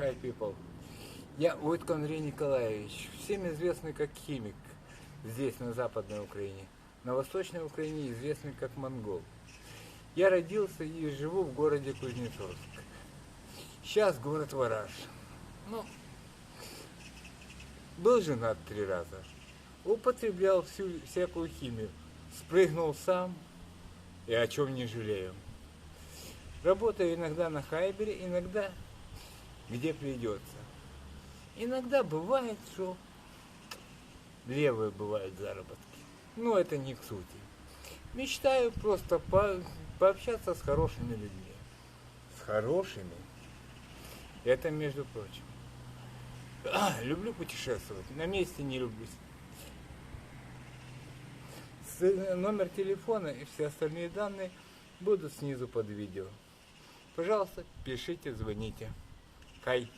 Hi, people. Я Войтко Андрей Николаевич, всем известный как химик здесь, на Западной Украине. На Восточной Украине известный как монгол. Я родился и живу в городе Кузнецовск. Сейчас город Вараж. Ну, был женат три раза. Употреблял всю, всякую химию. Спрыгнул сам и о чем не жалею. Работаю иногда на Хайбере, иногда где придется. Иногда бывает, что левые бывают заработки. Но это не к сути. Мечтаю просто по- пообщаться с хорошими людьми. С хорошими. Это между прочим. А, люблю путешествовать. На месте не люблю. С- Номер телефона и все остальные данные будут снизу под видео. Пожалуйста, пишите, звоните. Okay.